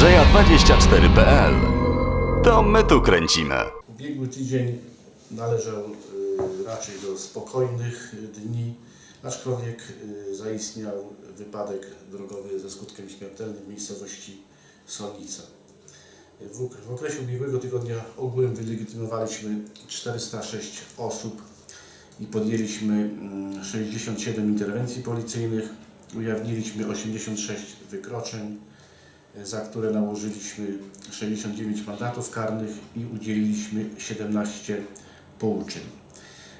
Malbork24.pl To my tu kręcimy. Ubiegły tydzień należał y, raczej do spokojnych y, dni, aczkolwiek y, zaistniał wypadek drogowy ze skutkiem śmiertelnym w miejscowości Solnica. W, ok- w okresie ubiegłego tygodnia ogółem wylegitymowaliśmy 406 osób i podjęliśmy mm, 67 interwencji policyjnych, ujawniliśmy 86 wykroczeń, za które nałożyliśmy 69 mandatów karnych i udzieliliśmy 17 pouczeń.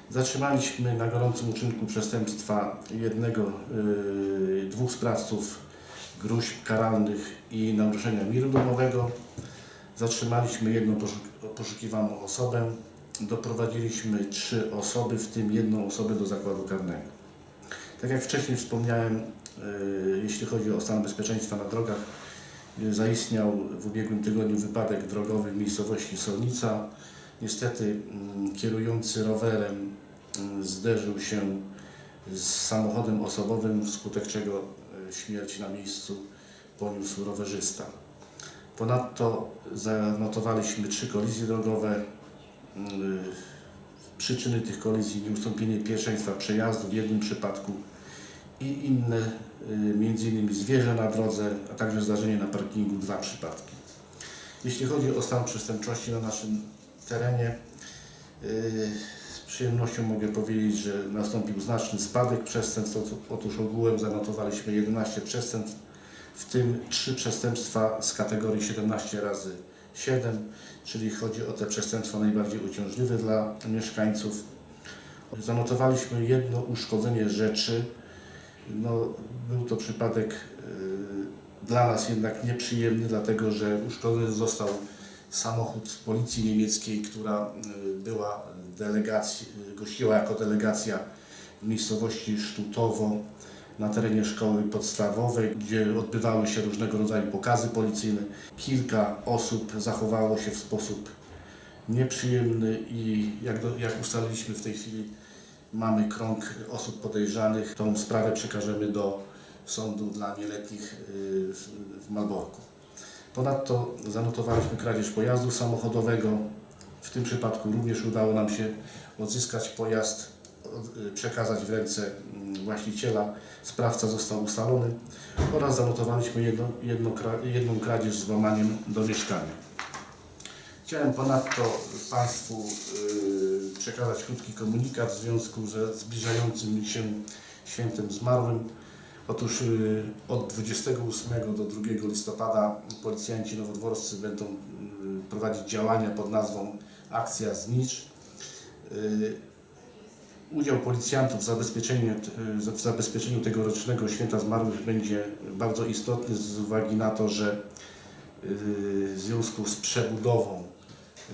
Zatrzymaliśmy na gorącym uczynku przestępstwa jednego, yy, dwóch sprawców gruźb karalnych i naruszenia miru domowego. Zatrzymaliśmy jedną poszuk- poszukiwaną osobę. Doprowadziliśmy trzy osoby, w tym jedną osobę do zakładu karnego. Tak jak wcześniej wspomniałem, yy, jeśli chodzi o stan bezpieczeństwa na drogach, zaistniał w ubiegłym tygodniu wypadek drogowy w miejscowości Solnica. Niestety mm, kierujący rowerem mm, zderzył się z samochodem osobowym, wskutek czego yy, śmierć na miejscu poniósł rowerzysta. Ponadto zanotowaliśmy trzy kolizje drogowe. Yy, Przyczyny tych kolizji nieustąpienie pierwszeństwa przejazdu w jednym przypadku i inne, y, innymi zwierzę na drodze, a także zdarzenie na parkingu, dwa przypadki. Jeśli chodzi o stan przestępczości na naszym terenie, y, z przyjemnością mogę powiedzieć, że nastąpił znaczny spadek przestępstw. Otóż ogółem zanotowaliśmy 11 przestępstw, w tym 3 przestępstwa z kategorii 17 razy 7, czyli chodzi o te przestępstwa najbardziej uciążliwe dla mieszkańców. Zanotowaliśmy jedno uszkodzenie rzeczy. No, był to przypadek y, dla nas jednak nieprzyjemny, dlatego że uszkodzony został samochód policji niemieckiej, która y, była delegacji, gościła jako delegacja w miejscowości Sztutowo na terenie szkoły podstawowej, gdzie odbywały się różnego rodzaju pokazy policyjne. Kilka osób zachowało się w sposób nieprzyjemny i jak, do, jak ustaliliśmy w tej chwili, mamy krąg osób podejrzanych. Tą sprawę przekażemy do sądu dla nieletnich y, w, Malborku. Ponadto zanotowaliśmy kradzież pojazdu samochodowego. W tym przypadku również udało nam się odzyskać pojazd, y, przekazać w ręce mm, właściciela. Sprawca został ustalony oraz zanotowaliśmy jedno, jedno, jedną kradzież z włamaniem do mieszkania. Chciałem ponadto Państwu y, przekazać krótki komunikat w związku ze zbliżającym się świętem zmarłym. Otóż y, od 28 do 2 listopada policjanci nowodworscy będą y, prowadzić działania pod nazwą Akcja Znicz. Y, Udział policjantów w zabezpieczeniu, w zabezpieczeniu tegorocznego święta zmarłych będzie bardzo istotny z uwagi na to, że w związku z przebudową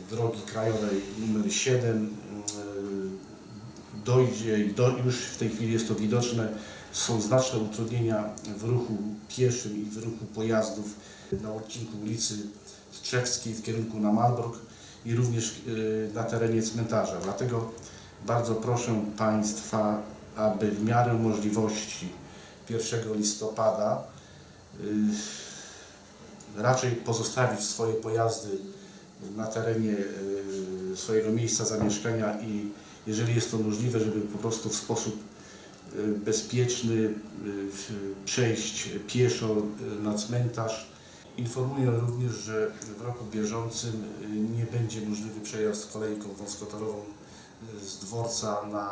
drogi krajowej numer 7 y, dojdzie do, już w tej chwili jest to widoczne, są znaczne utrudnienia w ruchu pieszym i w ruchu pojazdów na odcinku ulicy Strzewskiej w kierunku na Malbork i również y, na terenie cmentarza. Dlatego bardzo proszę Państwa, aby w miarę możliwości 1 listopada y, raczej pozostawić swoje pojazdy na terenie y, swojego miejsca zamieszkania i jeżeli jest to możliwe, żeby po prostu w sposób y, bezpieczny y, przejść pieszo y, na cmentarz. Informuję również, że w roku bieżącym nie będzie możliwy przejazd kolejką wąskotorową z dworca na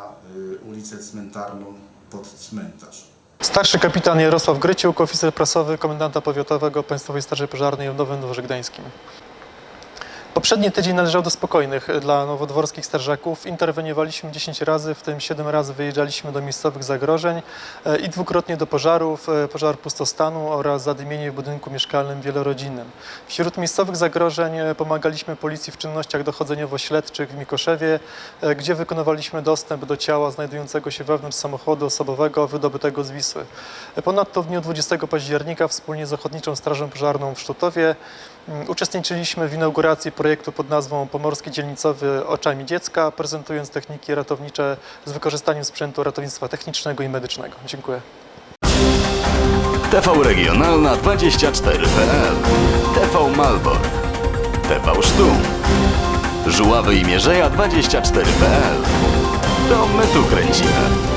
ulicę cmentarną pod cmentarz. Starszy kapitan Jarosław Gryciuk, oficer prasowy komendanta powiatowego Państwowej Straży Pożarnej w Nowym Dworze Gdańskim. Poprzedni tydzień należał do spokojnych dla nowodworskich strażaków. Interweniowaliśmy 10 razy, w tym 7 razy wyjeżdżaliśmy do miejscowych zagrożeń e, i dwukrotnie do pożarów, e, pożar pustostanu oraz zadymienie w budynku mieszkalnym wielorodzinnym. Wśród miejscowych zagrożeń e, pomagaliśmy policji w czynnościach dochodzeniowo-śledczych w Mikoszewie, gdzie wykonywaliśmy dostęp do ciała znajdującego się wewnątrz samochodu osobowego wydobytego z Wisły. Ponadto w dniu 20 października wspólnie z Ochotniczą Strażą Pożarną w Sztutowie mm, uczestniczyliśmy w inauguracji projektu pod nazwą Pomorski Dzielnicowy Oczami Dziecka, prezentując techniki ratownicze z wykorzystaniem sprzętu ratownictwa technicznego i medycznego. Dziękuję. TV Regionalna 24.pl TV Malbork mostu. Żuławy i Mierzeja 24.pl To my tu kręcimy.